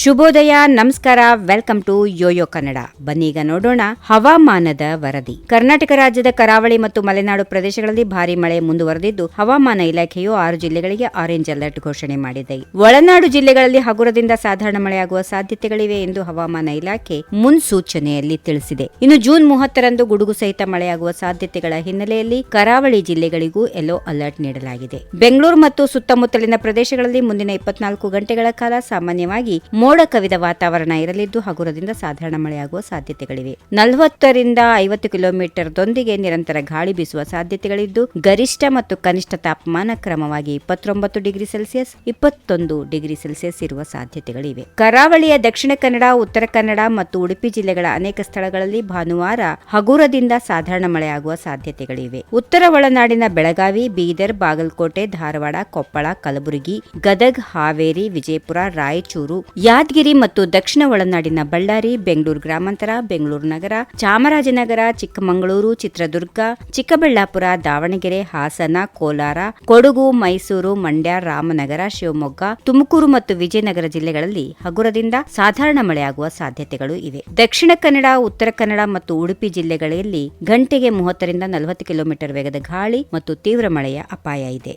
ಶುಭೋದಯ, ನಮಸ್ಕಾರ, welcome to Yoyo Kannada. ಬನ್ನೀಗ ನೋಡೋಣ ಹವಾಮಾನದ ವರದಿ. ಕರ್ನಾಟಕ ರಾಜ್ಯದ ಕರಾವಳಿ ಮತ್ತು ಮಲೆನಾಡು ಪ್ರದೇಶಗಳಲ್ಲಿ ಭಾರಿ ಮಳೆ ಮುಂದುವರೆದಿದ್ದು, ಹವಾಮಾನ ಇಲಾಖೆಯು ಆರು ಜಿಲ್ಲೆಗಳಿಗೆ ಆರೆಂಜ್ ಅಲರ್ಟ್ ಘೋಷಣೆ ಮಾಡಿದೆ. ಒಳನಾಡು ಜಿಲ್ಲೆಗಳಲ್ಲಿ ಹಗುರದಿಂದ ಸಾಧಾರಣ ಮಳೆಯಾಗುವ ಸಾಧ್ಯತೆಗಳಿವೆ ಎಂದು ಹವಾಮಾನ ಇಲಾಖೆ ಮುನ್ಸೂಚನೆಯಲ್ಲಿ ತಿಳಿಸಿದೆ. ಇನ್ನು ಜೂನ್ ಮೂವತ್ತರಂದು ಗುಡುಗು ಸಹಿತ ಮಳೆಯಾಗುವ ಸಾಧ್ಯತೆಗಳ ಹಿನ್ನೆಲೆಯಲ್ಲಿ ಕರಾವಳಿ ಜಿಲ್ಲೆಗಳಿಗೂ ಯೆಲ್ಲೋ ಅಲರ್ಟ್ ನೀಡಲಾಗಿದೆ. ಬೆಂಗಳೂರು ಮತ್ತು ಸುತ್ತಮುತ್ತಲಿನ ಪ್ರದೇಶಗಳಲ್ಲಿ ಮುಂದಿನ ಇಪ್ಪತ್ನಾಲ್ಕು ಗಂಟೆಗಳ ಕಾಲ ಸಾಮಾನ್ಯವಾಗಿ ಮೋಡ ಕವಿದ ವಾತಾವರಣ ಇರಲಿದ್ದು ಹಗುರದಿಂದ ಸಾಧಾರಣ ಮಳೆಯಾಗುವ ಸಾಧ್ಯತೆಗಳಿವೆ. ನಲವತ್ತರಿಂದ ಐವತ್ತು ಕಿಲೋಮೀಟರ್ ದೊಂದಿಗೆ ನಿರಂತರ ಗಾಳಿ ಬೀಸುವ ಸಾಧ್ಯತೆಗಳಿದ್ದು, ಗರಿಷ್ಠ ಮತ್ತು ಕನಿಷ್ಠ ತಾಪಮಾನ ಕ್ರಮವಾಗಿ ಇಪ್ಪತ್ತೊಂಬತ್ತು ಡಿಗ್ರಿ ಸೆಲ್ಸಿಯಸ್, ಇಪ್ಪತ್ತೊಂದು ಡಿಗ್ರಿ ಸೆಲ್ಸಿಯಸ್ ಇರುವ ಸಾಧ್ಯತೆಗಳಿವೆ. ಕರಾವಳಿಯ ದಕ್ಷಿಣ ಕನ್ನಡ, ಉತ್ತರ ಕನ್ನಡ ಮತ್ತು ಉಡುಪಿ ಜಿಲ್ಲೆಗಳ ಅನೇಕ ಸ್ಥಳಗಳಲ್ಲಿ ಭಾನುವಾರ ಹಗುರದಿಂದ ಸಾಧಾರಣ ಮಳೆಯಾಗುವ ಸಾಧ್ಯತೆಗಳಿವೆ. ಉತ್ತರ ಒಳನಾಡಿನ ಬೆಳಗಾವಿ, ಬೀದರ್, ಬಾಗಲಕೋಟೆ, ಧಾರವಾಡ, ಕೊಪ್ಪಳ, ಕಲಬುರಗಿ, ಗದಗ್, ಹಾವೇರಿ, ವಿಜಯಪುರ, ರಾಯಚೂರು ಯಾದಗಿರಿ ಮತ್ತು ದಕ್ಷಿಣ ಒಳನಾಡಿನ ಬಳ್ಳಾರಿ, ಬೆಂಗಳೂರು ಗ್ರಾಮಾಂತರ, ಬೆಂಗಳೂರು ನಗರ, ಚಾಮರಾಜನಗರ, ಚಿಕ್ಕಮಗಳೂರು, ಚಿತ್ರದುರ್ಗ, ಚಿಕ್ಕಬಳ್ಳಾಪುರ, ದಾವಣಗೆರೆ, ಹಾಸನ, ಕೋಲಾರ, ಕೊಡಗು, ಮೈಸೂರು, ಮಂಡ್ಯ, ರಾಮನಗರ, ಶಿವಮೊಗ್ಗ, ತುಮಕೂರು ಮತ್ತು ವಿಜಯನಗರ ಜಿಲ್ಲೆಗಳಲ್ಲಿ ಹಗುರದಿಂದ ಸಾಧಾರಣ ಮಳೆಯಾಗುವ ಸಾಧ್ಯತೆಗಳು ಇವೆ. ದಕ್ಷಿಣ ಕನ್ನಡ, ಉತ್ತರ ಕನ್ನಡ ಮತ್ತು ಉಡುಪಿ ಜಿಲ್ಲೆಗಳಲ್ಲಿ ಗಂಟೆಗೆ ಮೂವತ್ತರಿಂದ ನಲವತ್ತು ಕಿಲೋಮೀಟರ್ ವೇಗದ ಗಾಳಿ ಮತ್ತು ತೀವ್ರ ಮಳೆಯ ಅಪಾಯ ಇದೆ.